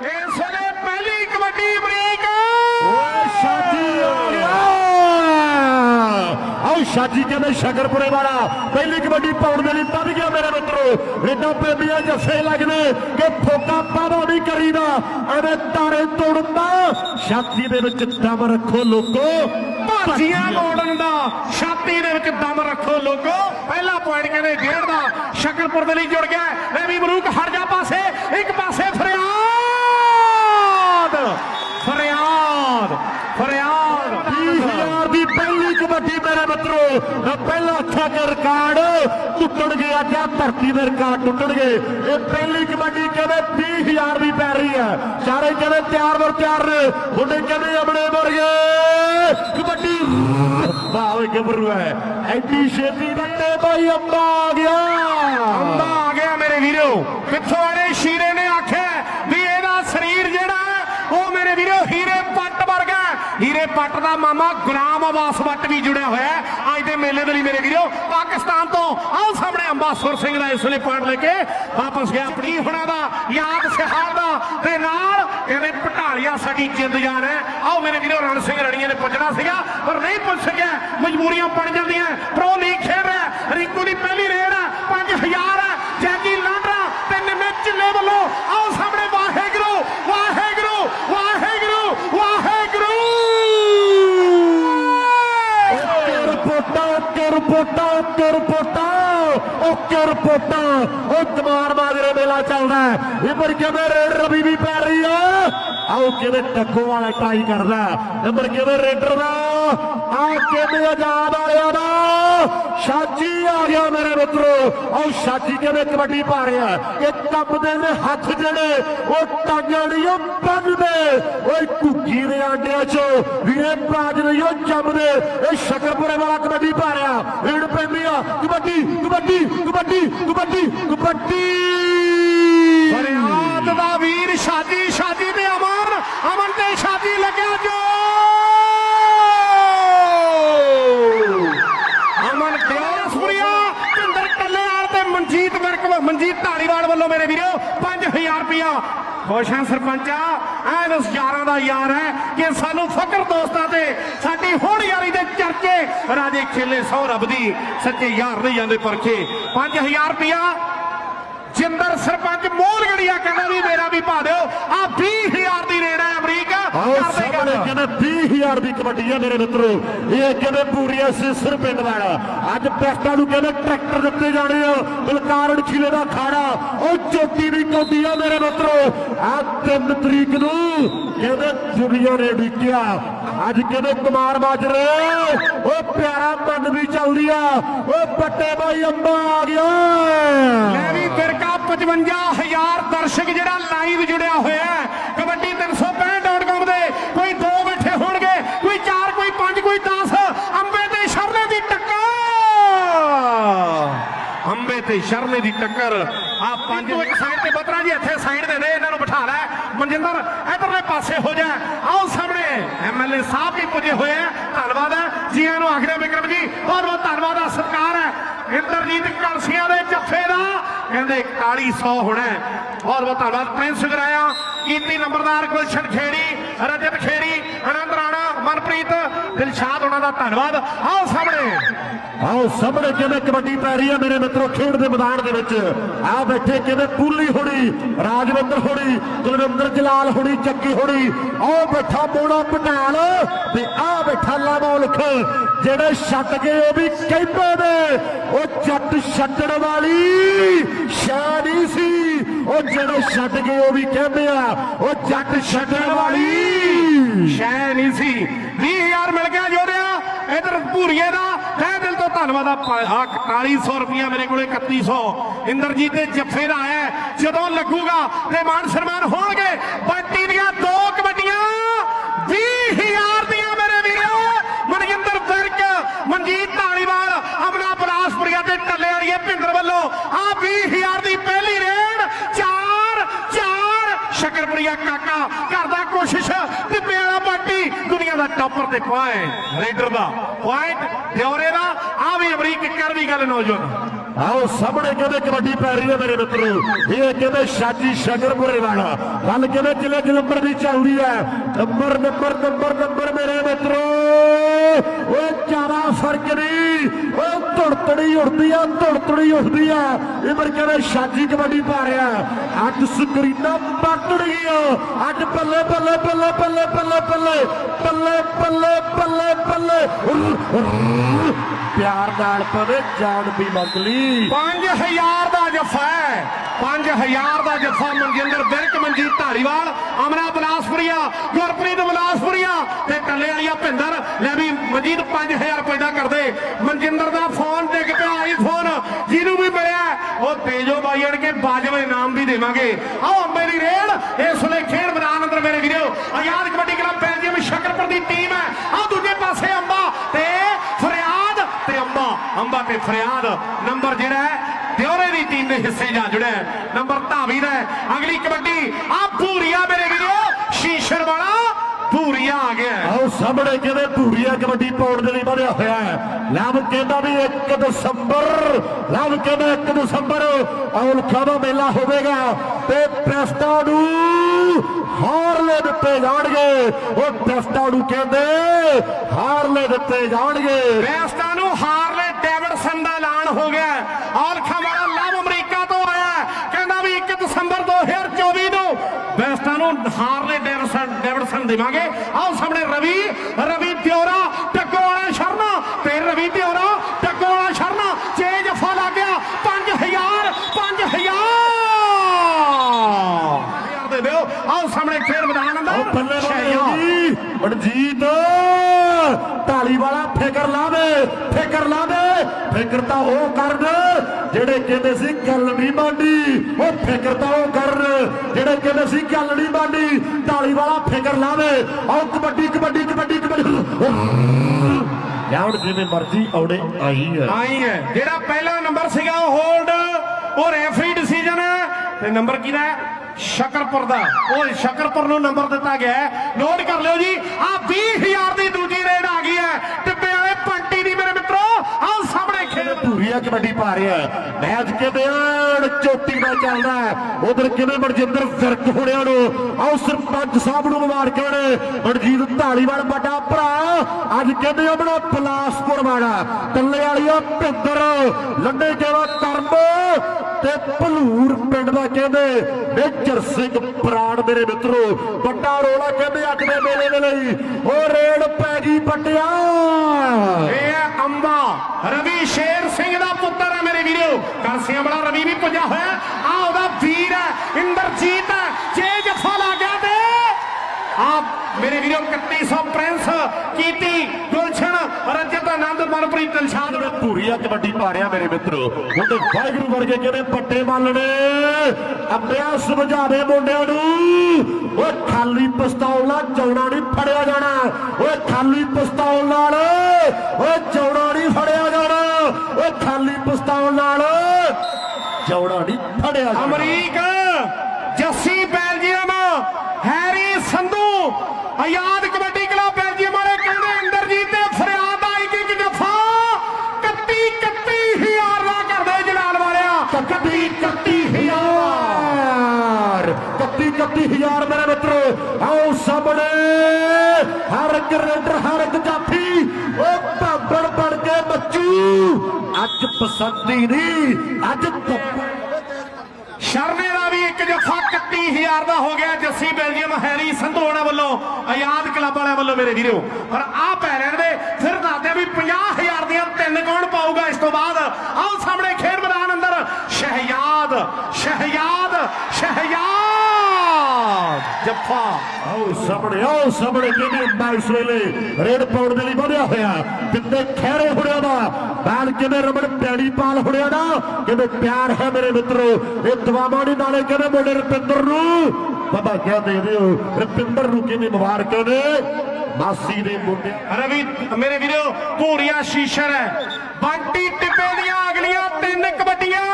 ਇਸ ਵੇਲੇ ਪਹਿਲੀ ਕਬੱਡੀ ਬ੍ਰੇਕ। ਓਏ ਸ਼ਾਜੀ ਆ ਗਿਆ। ਆਓ ਸ਼ਾਜੀ ਕਹਿੰਦੇ ਸ਼ਕਰਪੁਰੇ ਵਾਲਾ। ਪਹਿਲੀ ਕਬੱਡੀ ਪਾਉਣ ਦੇ ਲਈ ਵੱਧ ਗਿਆ ਮੇਰੇ ਮਿੱਤਰੋ। ਰੇਡਾਂ ਪੈਂਦੀਆਂ ਜੱਫੇ ਲੱਗਦੇ ਕਿ ਫੋਕਾ ਪਾਵਾ ਨਹੀਂ ਕਰੀਦਾ। ਐਵੇਂ ਤਾਰੇ ਤੋੜਦਾ। ਛਾਤੀ ਦੇ ਵਿੱਚ ਦਮ ਰੱਖੋ ਲੋਕੋ। ਭਾਜੀਆਂ ਮੋੜਨ ਦਾ। ਛਾਤੀ ਦੇ ਵਿੱਚ ਦਮ ਰੱਖੋ ਲੋਕੋ। ਪਹਿਲਾ ਪੁਆਇੰਟ ਕਹਿੰਦੇ ਡੇਢ ਦਾ। ਸ਼ਕਰਪੁਰ ਦੇ ਲਈ ਜੁੜ ਗਿਆ। ਰਵੀ ਮਲੂਕ ਹਟ ਜਾ ਪਾਸੇ ਇੱਕ ਪਾਸੇ ਫਰਿਆਦ ਫਰਿਆਦ ਫਰਿਆਦ 20000 ਦੀ ਪਹਿਲੀ ਕਬੱਡੀ ਮੇਰੇ ਮਿੱਤਰੋ ਇਹ ਪਹਿਲਾ ਅੱਖਾਂ ਰਿਕਾਰਡ। ਟੁੱਟਣਗੇ ਅੱਜ, ਆਹ ਧਰਤੀ ਦੇ ਰਿਕਾਰਡ ਟੁੱਟਣਗੇ ਇਹ ਪਹਿਲੀ ਕਬੱਡੀ ਕਹਿੰਦੇ 20000 ਦੀ ਪੈ ਰਹੀ ਹੈ? ਸਾਰੇ ਕਹਿੰਦੇ ਤਿਆਰ ਵਰ ਤਿਆਰ ਨੇ? ਮੁੰਡੇ ਕਹਿੰਦੇ ਆਪਣੇ ਵਰਗੇ ਕਬੱਡੀ ਵਾਹ ਗੱਭਰੂ ਹੈ? ਐਡੀ ਛੇਤੀ ਬੱਟੇ ਬਾਈ ਅੰਬਾ ਆ ਗਿਆ। ਅੰਦਾ ਆ ਗਿਆ ਮੇਰੇ ਵੀਰੋ। ਕਿੱਥੋਂ ਆਣੇ ਸ਼ੀਰੇ ਨੇ ਆਖਿਆ ਵੀ ਇਹਦਾ ਸਰੀਰ ਜਿਹੜਾ ਹੈ, ਉਹ ਮੇਰੇ ਵੀਰੋ ਹੀਰੇ ਪੱਟ ਵਰਗਾ ਹੈ। ਹੀਰੇ ਪੱਟ ਦਾ ਮਾਮਾ, ਗੁਲਾਮ ਆਵਾਸ ਵੱਟ ਵੀ ਜੁੜਿਆ ਹੋਇਆ ਅੱਜ ਦੇ ਮੇਲੇ ਦੇ ਲਈ ਮੇਰੇ ਵੀਰੋ, ਪਾਕਿਸਤਾਨ ਤੋਂ ਆਓ ਸਾਹਮਣੇ ਅੰਬਾਸੁਰ ਸਿੰਘ ਦਾ ਇਸ ਵੇਲੇ ਪੁਆਇੰਟ ਲੈ ਕੇ ਵਾਪਸ ਗਿਆ। ਆਪਣੀ ਹੁਣਾਂ ਦਾ, ਯਾਦ ਸਿਹਾਰ ਦਾ ਤੇ ਨਾਲ ਕਹਿੰਦੇ ਪਟਾਲੀਆ ਸਾਡੀ ਜਿੰਦ ਜਾਨ ਹੈ। ਆਓ ਮੇਰੇ ਵੀਰੋ, ਰਣ ਸਿੰਘ ਰਣੀਆਂ ਨੇ ਪੁੱਜਣਾ ਸੀਗਾ, ਪਰ ਨਹੀਂ ਪੁੱਜ ਸਕਿਆ। ਮਜਬੂਰੀਆਂ ਬਣ ਜਾਂਦੀਆਂ। ਪ੍ਰੋ ਲੀਗ ਖੇਡ ਰਿਹਾ ਹੈ। ਰਿੰਕੂ ਦੀ ਪਹਿਲੀ ਰੇਡ ਹੈ 5000 ਹੈ ਜੈਕੀ ਲਾਂਡਰਾ ਤੇ ਨਿਮਿਤ ਢਿੱਲੇ ਵੱਲੋਂ ਆਓ ਸਾਹਮਣੇ ਵਾਹਿਗੁਰੂ ਵਾਹਿਗੁਰੂ ਵਾਹਿਗੁਰੂ ਵਾਹਿਗੁਰੂ ਓਕੇ ਰਿਪੋਰਟਾਂ ਓਕੇ ਰਿਪੋਰਟਾਂ ਓਕੇ ਰਿਪੋਰਟਾਂ ਓਕੇ ਰਿਪੋਰਟਾਂ। ਉਹ ਤਮਾਰ ਮਾਜਰੇ ਮੇਲਾ ਚੱਲਦਾ ਹੈ। ਕਿਵੇਂ ਰੇਡਰ ਰਵੀ ਵੀ ਪੈ ਰਹੀ ਆ। ਆਓ ਕਿਵੇਂ ਟੱਕੋ ਵਾਲਾ ਟਰਾਈ ਕਰਦਾ ਨੰਬਰ ਕਿਵੇਂ ਰੇਡਰ ਦਾ ਆ ਕਿਵੇਂ ਆਜ਼ਾਦ ਵਾਲਿਆ ਦਾ ਸ਼ਾਜੀ ਆ ਗਿਆ ਮੇਰੇ ਮਿੱਤਰੋ। ਆਓ ਸ਼ਾਜੀ ਕਿਵੇਂ ਕਬੱਡੀ ਪਾ ਰਿਹਾ ਇਹ ਕੰਬਦੇ ਨੇ ਹੱਥ ਜਿਹੜੇ, ਉਹ ਟਾਂਗਾਂ ਨਹੀਂ ਉਹ ਬੰਨਦੇ। ਓਏ ਘੁੱਗੀ ਦੇ ਆਂਡਿਆਂ ਚ ਵੀਰੇ ਬਾਜ ਨਹੀਂ ਉਹ ਜੰਮਦੇ, ਇਹ ਸ਼ਕਰਪੁਰੇ ਵਾਲਾ ਕਬੱਡੀ ਪਾ ਰਿਹਾ। ਰੀੜ ਪੈਂਦੀ ਆ, ਕਬੱਡੀ ਕਬੱਡੀ ਕਬੱਡੀ ਕਬੱਡੀ ਕਬੱਡੀ ਫਰਿਆਦ ਦਾ ਵੀਰ ਸ਼ਾਦੀ ਸ਼ਾਦੀ ਤੇ ਅਮਨ ਅਮਨ ਤੇ ਸ਼ਾਦੀ ਲੱਗਿਆ ਜੋ ਅਮਨ ਦਿਆਸਪੁਰੀਆ ਭਿੰਦਰ ਕੱਲੇਵਾਲ ਤੇ ਮਨਜੀਤ ਵਿਰਕ ਮਨਜੀਤ ਢਾਲੀਵਾਲ ਵੱਲੋਂ ਮੇਰੇ ਵੀਰੋ 5000 ਰੁਪਇਆ ਖੁਸ਼ ਹਾਂ ਸਰਪੰਚਾ। ਐਨ ਉਸ ਯਾਰਾਂ ਦਾ ਯਾਰ ਹੈ ਕਿ ਸਾਨੂੰ ਫਕਰ ਦੋਸਤਾਂ ਤੇ, ਸਾਡੀ ਹੁਣ ਯਾਰੀ ਦੇ ਚਰਚੇ। ਰਾਜੇ ਖੇਲੇ ਸੌ ਰੱਬ ਦੀ, ਸੱਚੇ ਯਾਰ ਨਹੀਂ ਜਾਂਦੇ ਪਰਖੇ। 5000 ਰੁਪਇਆ। ਜਿੰਦਰ ਸਰਪੰਚ ਮੋਲਗੜੀਆ ਕਹਿੰਦਾ ਵੀ ਮੇਰਾ ਵੀ ਪਾ ਦਿਓ। ਆ 20000 ਦੀ ਰੇਡ ਹੈ। ਆਓ ਸਾਹਮਣੇ। ਕਹਿੰਦੇ। 20000 ਦੀ ਕਬੱਡੀ ਆ ਮੇਰੇ ਮਿੱਤਰੋ। ਇਹ ਕਹਿੰਦੇ ਪੂਰੀਆ ਸਿਸਰ ਪਿੰਡ ਵਾਲਾ। ਅੱਜ ਪੈਸਟਾਂ ਨੂੰ ਕਹਿੰਦੇ ਟਰੈਕਟਰ ਦਿੱਤੇ ਜਾਣੇ ਆ। ਬਲਕਾਰਣ ਖਿਲੇ ਦਾ ਖਾੜਾ। ਉਹ ਚੋਟੀ ਦੀ ਕੌਡੀ ਆ ਮੇਰੇ ਮਿੱਤਰੋ। ਆ 3 ਤਰੀਕ ਨੂੰ ਕਹਿੰਦੇ ਦੁਨੀਆ ਨੇ ਡਿੱਕਿਆ ਅੱਜ ਕਹਿੰਦੇ ਕੁਮਾਰ ਮਾਜਰੇ ਉਹ ਪਿਆਰਾ ਮਨ ਵੀ ਚੱਲਦੀ ਆ। ਉਹ ਪੱਟੇ ਬਾਈ ਅੰਬਾ ਆ ਗਿਆ। ਲੈ ਵੀ ਫਿਰਕਾ 55000 ਦਰਸ਼ਕ ਜਿਹੜਾ ਲਾਈਵ ਜੁੜਿਆ ਹੋਇਆ ਕਬੱਡੀ 365.com ਦੇ ਕੋਈ ਦੋ ਬੈਠੇ ਹੋਣਗੇ ਕੋਈ ਚਾਰ ਕੋਈ ਪੰਜ ਕੋਈ 10 ਅੰਬੇ ਤੇ ਸ਼ਰਨੇ ਦੀ ਟੱਕਰ। ਅੰਬੇ ਤੇ ਸ਼ਰਨੇ ਦੀ ਟੱਕਰ। ਆ ਪੰਜ ਇੱਕ ਸਾਈਡ ਤੇ ਬਤਰਾ ਜੀ, ਇੱਥੇ ਸਾਈਡ ਦੇ ਦੇ ਇਹਨਾਂ ਨੂੰ ਬਿਠਾ ਲੈ। ਮਨਜਿੰਦਰ, ਇਧਰਲੇ ਪਾਸੇ ਹੋ ਜਾ। ਆਓ ਸਾਹਮਣੇ। ਐਮਐਲਏ ਸਾਹਿਬ ਵੀ ਪੁੱਜੇ ਹੋਏ ਆ। ਧੰਨਵਾਦ ਹੈ ਜੀ ਆਇਆਂ ਨੂੰ ਆਖਦੇ ਵਿਕਰਮ ਜੀ, ਬਹੁਤ ਬਹੁਤ ਧੰਨਵਾਦ ਆ, ਸਰਕਾਰ ਹੈ ਇੰਦਰਜੀਤ ਕਲਸੀਆਂ ਦੇ ਜੱਫੇ ਦਾ, ਕਹਿੰਦੇ 4100 ਹੋਣਾ ਹੈ। ਬਹੁਤ ਬਹੁਤ ਧੰਨਵਾਦ। ਪ੍ਰਿੰਸ ਗਰਾਇਆ, ਕੀਤੀ ਨੰਬਰਦਾਰ ਗੁਲਸ਼ਨ ਖੇੜੀ, ਰਜਤ ਖੇੜੀ ਅਨੰਦ ਮਨਪ੍ਰੀਤ, ਦਿਲਸ਼ਾਦ ਉਹਨਾਂ ਦਾ ਧੰਨਵਾਦ। ਆਓ ਸਾਹਮਣੇ। ਆਓ ਸਾਹਮਣੇ ਕਿਵੇਂ ਕਬੱਡੀ ਪੈ ਰਹੀ ਹੈ ਮੇਰੇ ਮਿੱਤਰੋ, ਖੇਡ ਦੇ ਮੈਦਾਨ ਦੇ ਵਿੱਚ। ਆ ਬੈਠੇ ਕਿਵੇਂ ਪੂਲੀ ਹੋਣੀ, ਰਾਜਵਿੰਦਰ ਹੋਣੀ, ਕੁਲਵਿੰਦਰ ਜਲਾਲ ਹੋਣੀ, ਚੱਕੀ ਹੋਣੀ। ਆਓ ਬੈਠਾ ਮੋਣਾ ਪਟਾਲ ਤੇ ਆ ਬੈਠਾ ਲਾਮੌਲਖ ਜਿਹੜੇ ਛੱਡ ਗਏ ਉਹ ਵੀ ਕਹਿੰਦੇ ਨੇ। ਉਹ ਜੱਟ ਛੱਡਣ ਵਾਲੀ ਸ਼ਾਨ ਹੀ ਸੀ। ਉਹ ਜਿਹੜੇ ਛੱਡ ਗਏ ਉਹ ਵੀ ਕਹਿੰਦੇ ਆ, ਉਹ ਜੱਟ ਛੱਡਣ ਵਾਲੀ ਸ਼ੈ ਨਹੀਂ ਸੀ। 20000 ਮਿਲ ਗਿਆ ਜੋੜਿਆ ਇਧਰ ਭੂਰੀਏ ਦਾ। ਤਹਿ ਦਿਲ ਤੋਂ ਧੰਨਵਾਦ ਆ 4100 ਰੁਪਇਆ ਮੇਰੇ ਕੋਲੇ 3100 ਇੰਦਰਜੀਤ ਦੇ ਜੱਫੇ ਦਾ ਹੈ। ਜਦੋਂ ਲੱਗੂਗਾ ਤੇ ਮਾਨ ਸਨਮਾਨ ਹੋਣਗੇ। ਬੰਟੀ ਦੀਆਂ ਦੋ ਕਬੱਡੀਆਂ 20000 ਦੀਆਂ ਮੇਰੇ ਵੀਰੋ। ਮਨਜਿੰਦਰ ਵਿਰਕ ਮਨਜੀਤ ਢਾਲੀਵਾਲ ਅਮਨਾ ਬਲਾਸਪੁਰੀਆ ਤੇ ਟੱਲੇ ਵਾਲੀਏ ਭਿੰਦਰ ਵੱਲੋਂ ਆ 20000 ਦੀ ਪਹਿਲੀ ਰੇਡ। ਚਾਰ ਚਾਰ। ਸ਼ਕਰਪੁਰੀਆ ਕਾਕਾ ਕਰਦਾ ਕੋਸ਼ਿਸ਼ ਟਿੱਬੇ ਵਾਲਾ ਟੌਪਰ ਤੇ ਪੁਆਇੰਟ, ਰੇਡਰ ਦਾ ਪੁਆਇੰਟ ਦਿਉਰੇ ਦਾ ਆ ਵੀ ਅਮਰੀਕ ਕਰ ਵੀ ਗੱਲ ਨੌਜਵਾਨ। ਆਓ ਸਾਹਮਣੇ ਕਹਿੰਦੇ ਕਬੱਡੀ ਪੈ ਰਹੀ ਹੈ ਮੇਰੇ ਮਿੱਤਰੋ? ਇਹ ਕਹਿੰਦੇ ਸ਼ਾਜੀ ਸ਼ਗਰਪੁਰੇ ਵਾਲਾ? ਗੱਲ ਕਹਿੰਦੇ ਜ਼ਿਲ੍ਹੇ ਜਲੰਧਰ ਦੀ ਚੱਲਦੀ ਹੈ? ਨੰਬਰ ਨੰਬਰ ਨੰਬਰ ਨੰਬਰ ਮੇਰੇ ਮਿੱਤਰੋ। ਉਹ ਚਾਰਾ ਫ਼ਰਕ ਨਹੀਂ। ਉਹ ਧੁੜਤੜੀ ਉੱਡਦੀ ਆ ਧੁੜਤੜੀ ਉੱਡਦੀ ਆ। ਇਹ ਪਰ ਸ਼ਾਜੀ ਕਬੱਡੀ ਪਾ ਰਿਹਾ। ਅੱਜ ਸਕਰੀਨਾਂ ਪੱਟੜ ਗਈਆਂ ਅੱਜ ਬੱਲੇ ਬੱਲੇ ਬੱਲੇ ਬੱਲੇ ਬੱਲੇ ਬੱਲੇ ਬੱਲੇ ਬੱਲੇ ਬੱਲੇ ਬੱਲੇ ਪਿਆਰ ਨਾਲ ਪਵੇ, ਜਾਨ ਵੀ ਮੰਗ ਲਈ। 5000 ਦਾ ਜਫਾ ਹੈ। 5000 ਦਾ ਜੱਫਾ ਮਨਜਿੰਦਰ ਬਿਰਕ, ਮਨਜੀਤ ਧਾਰੀਵਾਲ ਅਮਰਾ ਬਲਾਸਪੁਰੀਆ, ਗੁਰਪ੍ਰੀਤ ਬਲਾਸਪੁਰੀਆ ਤੇ ਟੱਲੇ ਵਾਲੀਆ ਭਿੰਦਰ। ਲੈ ਵੀ ਮਨਜੀਤ 5000 ਰੁਪਏ ਦਾ ਕਰਦੇ। ਮਨਜਿੰਦਰ ਦਾ ਫੋਨ ਡਿੱਗ ਪਿਆ ਆਈਫੋਨ ਜਿਹਨੂੰ ਵੀ ਮਿਲਿਆ, ਉਹ ਤੇਜੋ ਬਾਈ ਅੜ ਕੇ ਬਾਜਵਾ ਇਨਾਮ ਵੀ ਦੇਵਾਂਗੇ। ਆਓ ਅੰਬੇ ਦੀ ਰੇਡ ਇਸ ਵੇਲੇ ਖੇਡ ਮੈਦਾਨ ਅੰਦਰ ਮੇਰੇ ਵੀਰੋ, ਆਜ਼ਾਦ ਕਬੱਡੀ ਕਲੱਬ ਬੈਲਜੀਅਮ ਸ਼ਕਰਪੁਰ ਦੀ ਟੀਮ ਹੈ। ਆਹ ਦੂਜੇ ਪਾਸੇ ਅੰਬਾ ਤੇ ਫਰਿਆਦ ਤੇ ਅੰਬਾ। ਅੰਬਾ ਤੇ ਫਰਿਆਦ, ਨੰਬਰ ਜਿਹੜਾ ਹੈ ਦਿਉਰੇ ਦੀ ਟੀਮ ਦੇ ਹਿੱਸੇ ਜਾ ਜੁੜਿਆ। ਨੰਬਰ ਧਾਵੀ ਦਾ। ਅਗਲੀ ਕਬੱਡੀ ਆ ਭੂਰੀਆ ਮੇਰੇ ਵੀਰੋ ਸ਼ੀਸ਼ਰ ਵਾਲਾ ਭੂਰੀਆ ਆ ਗਿਆ। ਆਓ ਸਾਹਮਣੇ ਕਹਿੰਦੇ ਭੂਰੀਆ ਕਬੱਡੀ ਪਾਉਣ ਦੇ ਲਈ ਵਧਿਆ ਹੋਇਆ ਹੈ ਲਵ ਕਹਿੰਦਾ ਵੀ 1 ਦਸੰਬਰ ਲਵ ਕਹਿੰਦਾ 1 ਦਸੰਬਰ ਔਲਖਾ ਦਾ ਮੇਲਾ ਹੋਵੇਗਾ ਤੇ ਪ੍ਰੈਸਟਾ ਨੂੰ ਹਾਰਲੇ ਦਿੱਤੇ ਜਾਣਗੇ ਉਹ ਪ੍ਰੈਸਟਾ ਨੂੰ ਕਹਿੰਦੇ ਹਾਰਲੇ ਦਿੱਤੇ ਜਾਣਗੇ ਵੈਸਟਾਂ ਨੂੰ ਹਾਰਲੇ ਡੇਵਿਡਸਨ ਦਾ ਐਲਾਨ ਹੋ ਗਿਆ। ਔਲਖਾਂ ਵਾਲਾ ਲਵ ਅਮਰੀਕਾ ਤੋਂ ਆਇਆ ਹੈ। ਕਹਿੰਦਾ ਵੀ 1 ਦਸੰਬਰ 2024 ਨੂੰ ਵੈਸਟਾਂ ਨੂੰ ਹਾਰਲੇ ਡੇਵਿਡਸਨ ਡੇਵਿਡਸਨ ਦੇਵਾਂਗੇ। ਆਓ ਸਾਹਮਣੇ ਰਵੀ ਰਵੀ ਦਿਓਰਾ ਟੱਕੋ ਵਾਲਾ ਸ਼ਰਨਾ ਤੇ ਰਵੀ ਦਿਓਰਾ ਟੱਕੋ ਵਾਲਾ ਸ਼ਰਨਾ ਚੇ ਜਫਾ ਲੱਗ ਗਿਆ 5000 5000 ਦੇ ਦਿਓ। ਆਓ ਸਾਹਮਣੇ ਖੇਡ ਮੈਦਾਨ ਅੰਦਰ। ਬੱਲੇ। ਬੱਲੇ ਜੀ ਮਨਜੀਤ ਢਾਲੀ ਵਾਲਾ ਫਿਕਰ ਲਾਵੇ ਫਿਕਰ ਲਾਵੇ ਫਿਕਰ ਤਾਂ ਉਹ ਕਰਨ ਜਿਹੜੇ ਕਹਿੰਦੇ ਸੀ ਗੱਲ ਨਹੀਂ ਬਾਂਡੀ ਉਹ ਫਿਕਰ ਤਾਂ ਉਹ ਕਰਨ। ਜਿਹੜੇ ਕਹਿੰਦੇ ਸੀ ਗੱਲ ਨਹੀਂ ਬਾਂਡੀ ਢਾਲੀ ਵਾਲਾ ਫਿਕਰ ਲਾਵੇ। ਆਹ ਕਬੱਡੀ ਕਬੱਡੀ ਕਬੱਡੀ ਕਬੱਡੀ। ਯਾਰ ਜਿਵੇਂ ਮਰਜ਼ੀ ਔੜੇ ਆਈ ਹੈ। ਆਈ ਹੈ। ਜਿਹੜਾ ਪਹਿਲਾ ਨੰਬਰ ਸੀਗਾ ਉਹ ਹੋਲਡ ਉਹ ਰੈਫਰੀ ਡਿਸੀਜਨ ਹੈ। ਤੇ ਨੰਬਰ ਕਿਹਦਾ ਹੈ? ਸ਼ਕਰਪੁਰ ਦਾ। ਉਹ ਸ਼ਕਰਪੁਰ ਨੂੰ ਨੰਬਰ ਦਿੱਤਾ ਗਿਆ ਹੈ। ਨੋਟ ਕਰ ਲਿਓ ਜੀ ਆ 20000 ਦੀ ਦੂਜੀ ਰੇਡ ਆ ਗਈ ਹੈ ਟਿੱਬੇ ਵਾਲੇ ਪੰਟੀ ਦੀ ਮੇਰੇ ਮਿੱਤਰੋ ਆਹ ਸਾਹਮਣੇ ਕਬੱਡੀ ਪਾ ਰਿਹਾ ਹੈ। ਮੈਚ ਕਿਵੇਂ ਐਨ ਚੋਟੀ ਦਾ ਚੱਲਦਾ ਹੈ। ਉਧਰ ਕਿਵੇਂ ਮਨਜਿੰਦਰ ਫਿਰਕ ਹੋਣਿਆਂ ਨੂੰ? ਆਓ ਸਰਪੰਚ ਸਾਹਿਬ ਨੂੰ ਮੁਬਾਰਕਾਂ ਨੇ। ਮਨਜੀਤ ਢਾਲੀਵਾਲ ਵੱਡਾ ਭਰਾ। ਅੱਜ ਕਹਿੰਦੇ ਆਪਣਾ ਪਲਾਸਪੁਰ ਵਾਲਾ। ਟੱਲੇ ਵਾਲੀਆ ਭਿੰਦਰ। ਲੰਡੇ ਕੇਵਾ ਕਰਮ। ਤੇ ਭਲੂਰ ਪਿੰਡ ਦਾ ਕਹਿੰਦੇ, ਮੇਜਰ ਸਿੰਘ ਪ੍ਰਾਣ ਮੇਰੇ ਮਿੱਤਰੋ, ਵੱਡਾ ਰੋਲਾ ਕਹਿੰਦੇ ਅੱਜ ਦੇ ਮੇਲੇ ਦੇ ਲਈ। ਉਹ ਰੇਡ ਪੈ ਗਈ ਪਟਿਆ ਇਹ ਹੈ ਅੰਬਾ। ਰਵੀ ਸ਼ੇਰ ਸਿੰਘ ਦਾ ਪੁੱਤਰ ਹੈ ਮੇਰੇ ਵੀਰੋ। ਕਾਂਸੀਆਂ ਵਾਲਾ ਰਵੀ ਵੀ ਪੁੱਜਾ ਹੋਇਆ ਆ ਉਹਦਾ ਵੀਰ ਹੈ ਇੰਦਰਜੀਤ ਹੈ ਜੇ ਜਫਾ ਲਾ ਗਿਆ ਤੇ ਆ ਮੇਰੇ ਵੀਰੋ 3100 ਪ੍ਰਿੰਸ ਕੀਤੀ ਗੁਲਸ਼ਨ ਰਜਤ ਆਨੰਦ ਮਨਪ੍ਰੀਤ ਦਿਲਸ਼ਾਦ ਭੂਰੀਆ ਕਬੱਡੀ ਪਾ ਰਿਹਾ ਮੇਰੇ ਮਿੱਤਰੋ। ਉਹਦੇ ਵਾਹਿਗੁਰੂ ਵਰਗੇ ਕਹਿੰਦੇ ਪੱਟੇ ਮਾਲਣੇ ਅੱਬਿਆ ਸਮਝਾਵੇ ਮੁੰਡਿਆਂ ਨੂੰ। ਓਏ ਖਾਲੀ ਪਿਸਤੌਲ ਨਾਲ ਚੌੜਾ ਨਹੀਂ ਫੜਿਆ ਜਾਣਾ। ਓਏ ਖਾਲੀ ਪਿਸਤੌਲ ਨਾਲ, ਓਏ ਚੌੜਾ ਨਹੀਂ ਫੜਿਆ ਜਾਣਾ। ਓਏ ਖਾਲੀ ਪਿਸਤੌਲ ਨਾਲ, ਚੌੜਾ ਨਹੀਂ ਫੜਿਆ ਜਾਣਾ। Amrik, Jassi Belgium, Harry Sandhu, Azad Kabaddi club 31 31000 31 ਮੇਰੇ ਮਿੱਤਰੋ। ਆਓ ਸਾਹਮਣੇ, ਹਰ ਇੱਕ ਹਰ ਇੱਕ ਜਾਫੀ ਉਹ ਭਾਂਬੜ ਬਣ ਕੇ ਬੱਚੂ। ਅੱਜ ਪਸੰਦੀ ਨਹੀਂ, ਅੱਜ ਸ਼ਰਨੇ ਦਾ ਵੀ ਇੱਕ ਜਫਾ 31000 ਦਾ ਹੋ ਗਿਆ, ਜੱਸੀ ਬੈਲਜੀਅਮ ਹੈਰੀ ਸੰਧੋਣਾ ਵੱਲੋਂ, ਆਜ਼ਾਦ ਕਲੱਬ ਵਾਲਿਆਂ ਵੱਲੋਂ ਮੇਰੇ ਵੀਰੋ। ਪਰ ਆਹ ਪੈ ਰਹੇ ਨੇ ਫਿਰ ਦੱਸਦੇ ਵੀ 50000 ਦੀਆਂ ਤਿੰਨ ਕੌਣ ਪਾਊਗਾ ਇਸ ਤੋਂ ਬਾਅਦ। ਆਓ ਸਾਹਮਣੇ ਖੇਡ ਮੈਦਾਨ ਸ਼ਹਿਯਾਦ ਸ਼ਹਿਯਾਦ ਸ਼ਹਿਯਾਦ ਜੱਫਾ ਆਓ ਸਾਹਮਣੇ ਆਓ ਸਾਹਮਣੇ ਹੁੰਦਾ ਇਸ ਵੇਲੇ ਰੇਡ ਪਾਉਣ ਦੇ ਲਈ ਵਧਿਆ ਹੋਇਆ ਕਿੰਨੇ ਖਹਿਰੇ ਹੁੜਿਆ ਦਾ ਬਾਲ ਕਿਵੇਂ ਰਮਣ ਪਿਆੜੀ ਪਾਲ ਹੁੜਿਆ ਦਾ ਕਿਵੇਂ ਪਿਆਰ ਹੈ ਮੇਰੇ ਮਿੱਤਰੋ। ਇਹ ਦਵਾਵਾਂ ਨਹੀਂ ਨਾਲੇ ਕਹਿੰਦੇ ਮੁੰਡੇ ਰਪਿੰਦਰ ਨੂੰ। ਬਾਬਾ ਕਿਆ ਦੇ ਦਿਓ ਰਪਿੰਦਰ ਨੂੰ ਕਿਵੇਂ ਮੁਬਾਰਕਾਂ ਨੇ ਮਾਸੀ ਦੇ ਮੁੰਡੇ। ਰਵੀ ਮੇਰੇ ਵੀਰੋ ਭੂਰੀਆ ਸ਼ੀਸ਼ਰ ਹੈ। ਬੰਟੀ ਟਿੱਪੇ ਦੀਆਂ ਅਗਲੀਆਂ ਤਿੰਨ ਕਬੱਡੀਆਂ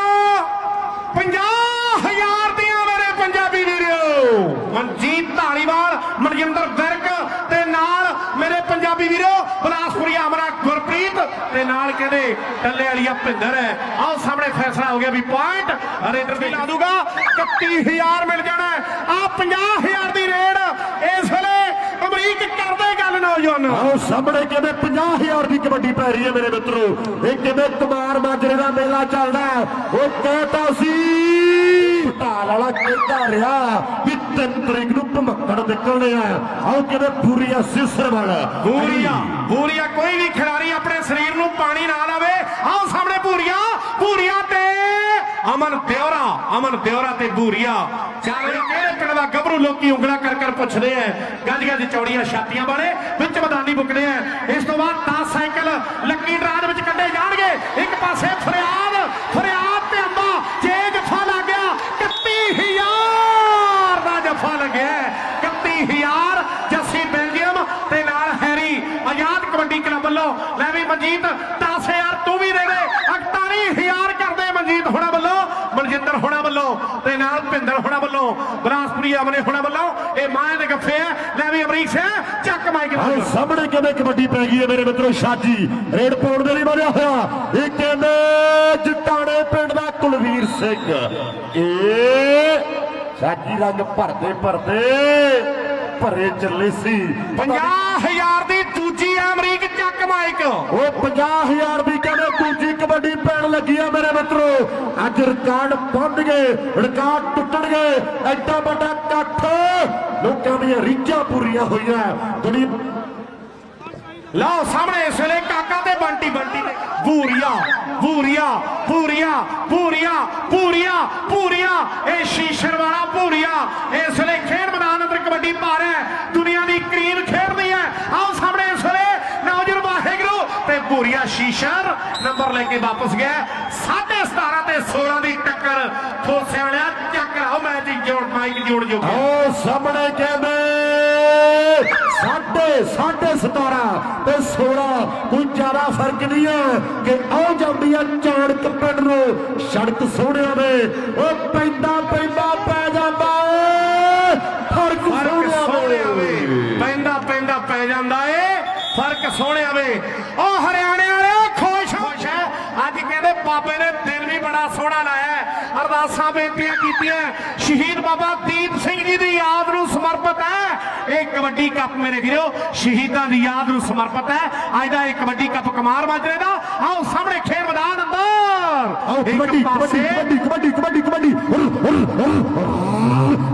50000 ਦੀਆਂ ਮੇਰੇ ਪੰਜਾਬੀ ਵੀਰੋ ਮਨਜੀਤ ਢਾਲੀਵਾਲ ਮਨਜਿੰਦਰ ਵਿਰਕ ਤੇ ਨਾਲ ਮੇਰੇ ਪੰਜਾਬੀ ਵੀਰੋ ਬਲਾਸਪੁਰੀ ਅਮਰਾ ਗੁਰਪ੍ਰੀਤ ਤੇ ਨਾਲ ਕਹਿੰਦੇ ਟੱਲੇ ਵਾਲੀ ਭਿੰਦਰ। ਹੈ ਆਓ ਸਾਹਮਣੇ ਫੈਸਲਾ ਹੋ ਗਿਆ ਵੀ ਪੁਆਇੰਟ ਰੇਡਰ ਵੀ ਲਾ ਦੂਗਾ। 31000 ਮਿਲ ਜਾਣਾ ਆ 50000 ਦੀ ਰੇਡ ਇਸ ਵੇਲੇ ਅਮਰੀਕ ਕਰਦੇ ਗੱਲ ਨੌਜਵਾਨ। ਆਓ ਸਾਹਮਣੇ ਕਿਵੇਂ 50000 ਦੀ ਕਬੱਡੀ ਪੈ ਰਹੀ ਹੈ ਮੇਰੇ ਮਿੱਤਰੋ। ਇਹ ਕਿਵੇਂ ਕੁਮਾਰ ਮਾਜਰੇ ਦਾ ਮੇਲਾ ਚੱਲਦਾ ਹੈ। ਉਹ ਕਹਿਤਾ ਸੀ ਢਾਲ ਵਾਲਾ ਕਹਿੰਦਾ ਰਿਹਾ ਵੀ ਤਿੰਨ ਤਰੀਕ ਨੂੰ ਭਮੱਕੜ ਨਿਕਲਣੇ ਆ। ਆਓ ਕਿਵੇਂ ਪੂਰੀ ਸਿਸਰ ਵਾਲਾ। ਬੂਰੀਆ ਬੂਰੀਆ, ਕੋਈ ਵੀ ਖਿਡਾਰੀ ਆਪਣੇ ਸਰੀਰ ਨੂੰ ਪਾਣੀ ਨਾ ਲਾਵੇ। ਆਓ ਸਾਹਮਣੇ ਬੂਰੀਆ ਬੂਰੀਆ ਤੇ ਅਮਨ ਦਿਉਰਾ ਅਮਨ ਦਿਉਰਾ ਤੇ ਬੂਰੀਆ। ਚਾਰੇ ਕਿਹੜੇ ਪਿੰਡ ਦਾ ਗੱਭਰੂ ਲੋਕੀ ਉਂਗਲਾ ਕਰ ਕਰ ਪੁੱਛਦੇ ਐ? ਗੱਜ ਗੱਜ ਚੌੜੀਆਂ ਛਾਤੀਆਂ ਵਾਲੇ, ਵਿੱਚ ਮੈਦਾਨੀ ਮੁੱਕਦੇ ਐ। ਇਸ ਤੋਂ ਬਾਅਦ 10 ਸਾਈਕਲ ਲੱਕੀ ਡਰਾ ਦੇ ਵਿੱਚ ਕੱਢੇ ਜਾਣਗੇ ਇੱਕ ਪਾਸੇ ਫਰਿਆਦ ਫਰਿਆਦ ਤੇ ਅੰਬਾ ਜੇ ਜੱਫਾ ਲੱਗ ਗਿਆ 31000 ਦਾ ਜੱਫਾ ਲੱਗਿਆ 31000 ਜੱਸੀ ਬੈਲਜੀਅਮ ਤੇ ਨਾਲ ਹੈਰੀ ਆਜ਼ਾਦ ਕਬੱਡੀ ਕਲੱਬ ਵੱਲੋਂ ਲੈ ਵੀ ਮਨਜੀਤ 10000 ਤੂੰ ਵੀ ਦੇ ਦੇ 48000 ਕਰਦੇ ਮਨਜੀਤ ਹੋਣਾ ਵੱਲੋਂ ਮਨਜਿੰਦਰ ਹੋਣਾ ਵੱਲੋਂ ਤੇ ਨਾਲ ਭਿੰਦਰ ਹੋਣਾ ਵੱਲੋਂ ਬਰਾਸਪੁਰੀ ਅਮਨੇ ਹੋਣਾ ਵੱਲੋਂ। ਇਹ ਮਾਂ ਦੇ ਗੱਫੇ ਆ ਲੈ ਵੀ ਅਮਰੀਕ ਸਿੰਘ ਚੱਕ ਮਾਈਕ ਨਾਲ। ਸਾਹਮਣੇ ਕਿਵੇਂ ਕਬੱਡੀ ਪੈ ਗਈ ਹੈ ਮੇਰੇ ਮਿੱਤਰੋ ਸ਼ਾਜੀ ਰੇਡ ਪਾਉਣ ਦੇ ਲਈ ਵਧਿਆ ਹੋਇਆ। ਇਹ ਕਹਿੰਦੇ ਜਟਾਣੇ ਪਿੰਡ ਦਾ ਕੁਲਵੀਰ ਸਿੰਘ। ਇਹ ਸ਼ਾਜੀ ਰੰਗ ਭਰਦੇ ਭਰਦੇ ਭਰੇ ਚੱਲੇ ਸੀ। 50000 ਮਾਈਕ। ਉਹ 50000 ਦੀ ਕਹਿੰਦੇ ਦੂਜੀ ਕਬੱਡੀ ਪੈਣ ਲੱਗੀ ਆ ਮੇਰੇ ਮਿੱਤਰੋ। ਅੱਜ ਰਿਕਾਰਡ ਬੰਦ ਗਏ ਰਿਕਾਰਡ ਟੁੱਟਣਗੇ ਐਡਾ ਵੱਡਾ ਇਕੱਠ। ਲੋਕਾਂ ਦੀਆਂ ਰੀਝਾਂ ਪੂਰੀਆਂ ਹੋਈਆਂ। ਦੁਨੀਆ ਲਓ ਸਾਹਮਣੇ ਇਸ ਵੇਲੇ ਕਾਕਾ ਤੇ ਬੰਟੀ ਬੰਟੀ ਤੇ। ਬੂਰੀਆ ਬੂਰੀਆ ਬੂਰੀਆ ਬੂਰੀਆ ਬੂਰੀਆ ਬੂਰੀਆ ਇਹ ਸ਼ੀਸ਼ਰ ਵਾਲਾ ਬੂਰੀਆ ਇਸ ਵੇਲੇ ਖੇਡ ਮੈਦਾਨ ਅੰਦਰ ਕਬੱਡੀ ਪਾ ਰਿਹਾ। ਦੁਨੀਆ ਦੀ ਕਰੀਮ ਖੇਡਦੀ ਹੈ। ਆਓ ਸਾਹਮਣੇ ਇਸ ਵੇਲੇ ਨੌਜਵਾਨ ਵਾਹਿਗੁਰੂ ਤੇ ਬੂਰੀਆ ਸ਼ੀਸ਼ਰ ਨੰਬਰ ਲੈ ਕੇ ਵਾਪਸ ਗਿਆ 17.5 ਤੇ 16 ਦੀ ਟੱਕਰ ਖੋਸਿਆਂ ਵਾਲਿਆ ਚੱਕ ਆਓ ਮੈਚ ਜੋੜ ਮਾਈਕ ਜੋੜ ਜੋ ਆਓ ਸਾਹਮਣੇ ਕਹਿੰਦੇ ਸਾਢੇ ਸਾਢੇ 17 ਤੇ 16 ਕੋਈ ਜ਼ਿਆਦਾ ਫ਼ਰਕ ਨਹੀਂ ਹੈ ਕਿ ਆਉ ਜਾਂਦੀ ਆ ਚਾਣਕ ਪਿੰਡ ਨੂੰ ਸੜਕ ਸੋਹਣਿਆਂ ਦੇ। ਉਹ ਪੈਂਦਾ ਪੈਂਦਾ ਪੈ ਜਾਂਦਾ ਫ਼ਰਕ ਸੋਹਣਿਆਂ ਵੇ ਦੇ। ਪੈਂਦਾ ਪੈਂਦਾ ਪੈ ਜਾਂਦਾ। ਸੋਹਣਿਆ ਵੇ ਉਹ ਹਰਿਆਣੇ ਵਾਲੇ ਖੁਸ਼ ਖੁਸ਼ ਹੈ। ਅੱਜ ਕਹਿੰਦੇ ਬਾਬੇ ਨੇ ਦਿਨ ਵੀ ਬੜਾ ਸੋਹਣਾ ਲਾਇਆ। ਅਰਦਾਸਾਂ ਬੇਨਤੀਆਂ ਕੀਤੀਆਂ ਸ਼ਹੀਦ ਬਾਬਾ ਦੀਪ ਸਿੰਘ ਜੀ ਦੀ ਯਾਦ ਨੂੰ ਸਮਰਪਿਤ ਹੈ। ਇਹ ਕਬੱਡੀ ਕੱਪ ਮੇਰੇ ਵੀਰੋ ਸ਼ਹੀਦਾਂ ਦੀ ਯਾਦ ਨੂੰ ਸਮਰਪਿਤ ਹੈ। ਅੱਜ ਦਾ ਇਹ ਕਬੱਡੀ ਕੱਪ ਕਮਾਰ ਮਾਜਰੇ ਦਾ। ਆਓ ਸਾਹਮਣੇ ਖੇਡ ਮੈਦਾਨ ਅੰਦਰ। ਆਓ ਕਬੱਡੀ ਕਬੱਡੀ ਕਬੱਡੀ ਕਬੱਡੀ।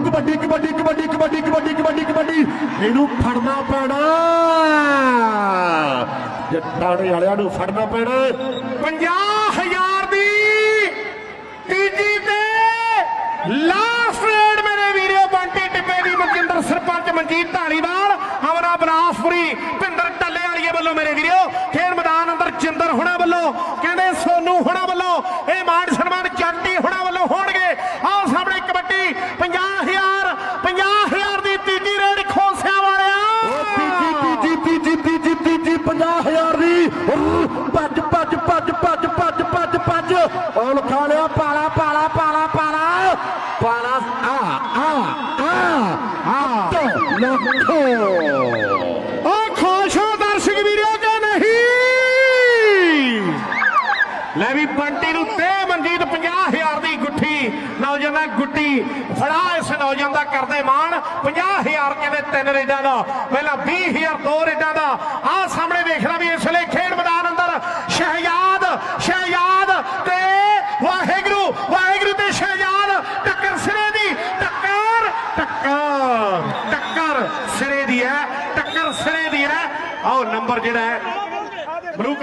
ਕਬੱਡੀ ਕਬੱਡੀ ਕਬੱਡੀ ਕਬੱਡੀ ਕਬੱਡੀ ਕਬੱਡੀ ਕਬੱਡੀ। ਇਹਨੂੰ ਫੜਨਾ ਪੈਣਾ। ਜੱਟਾਣੇ ਵਾਲਿਆਂ ਨੂੰ ਫੜਨਾ ਪੈਣਾ 50000 ਦੀ ਤੀਜੀ ਤੇ ਲਾਸਟ ਰੇਡ ਮੇਰੇ ਵੀਰੋ, ਬੰਟੀ ਟਿੱਬੇ ਦੀ ਮਨਜਿੰਦਰ, ਸਰਪੰਚ ਮਨਜੀਤ ਢਾਲੀਵਾਲ ਅਮਰਾ ਬਨਾਸਪੁਰੀ ਭਿੰਦਰ ਟੱਲੇ ਵਾਲੀਏ ਵੱਲੋਂ ਮੇਰੇ ਵੀਰੋ, ਖੇਡ ਮੈਦਾਨ ਅੰਦਰ ਜਿੰਦਰ ਹੁਣਾ ਵੱਲੋਂ, ਕਹਿੰਦੇ ਸੋਨੂ ਹੁਣਾ ਵੱਲੋਂ, ਇਹ ਮਾਨ ਸਨਮਾਨ ਜੰਟੀ ਹੁਣਾ ਵੱਲੋਂ ਹੋਣਗੇ ਆਓ ਸਾਹਮਣੇ ਕਬੱਡੀ 50000 50000 ਦੀ ਤੀਜੀ ਰੇਡ ਖੋਸਿਆਂ ਉਹ ਤੀਜੀ ਵਾਲਿਆ ਤੀਜੀ ਤੀਜੀ ਤੀਜੀ ਤੀਜੀ 50000 ਦੀ ਹੁਰ, ਭੱਜ ਭੱਜ ਭੱਜ ਭੱਜ ਭੱਜ ਭੱਜ ਭੱਜ ਲਿਆ ਪਾਲਾ ਪਾਲਾ ਪਾਲਾ ਪਾਲਾ। ਪਾਲਾ, ਆ ਆ ਆ ਆ ਲੱਖੋ ਉਹ ਖੁਸ਼ ਦਰਸ਼ਕ ਵੀਰੋ ਕਿ ਨਹੀਂ? ਲੈ ਵੀ ਬੰਟੀ ਨੂੰ ਤੇ ਮਨਜੀਤ 50000 ਦੀ ਗੁੱਠੀ। ਨੌਜਵਾਨ ਗੁੱਟੀ ਫੜਾ ਇਸ ਨੌਜਵਾਨ ਦਾ ਕਰਦੇ ਮਾਣ। 50000 ਕਹਿੰਦੇ ਤਿੰਨ ਰੇਡਾਂ ਦਾ, ਪਹਿਲਾਂ 20000 ਦੋ ਰੇਡਾਂ ਦਾ। ਆਹ ਸਾਹਮਣੇ ਵੇਖਣਾ ਵੀ ਇਸ ਵੇਲੇ ਖੇਡ ਮੈਦਾਨ ਅੰਦਰ ਸ਼ਹਿਜ਼ਾਦ ਸ਼ਹਿਜ਼ਾਦ ਤੇ ਵਾਹਿਗੁਰੂ ਵਾਹਿਗੁਰੂ ਤੇ ਸ਼ਹਿਜ਼ਾਦ ਟੱਕਰ ਸਿਰੇ ਦੀ ਟੱਕਰ ਟੱਕਰ ਟੱਕਰ ਸਿਰੇ ਦੀ ਹੈ ਟੱਕਰ ਸਿਰੇ ਦੀ ਹੈ ਆਓ ਨੰਬਰ ਜਿਹੜਾ ਹੈ ਮਲੂਕ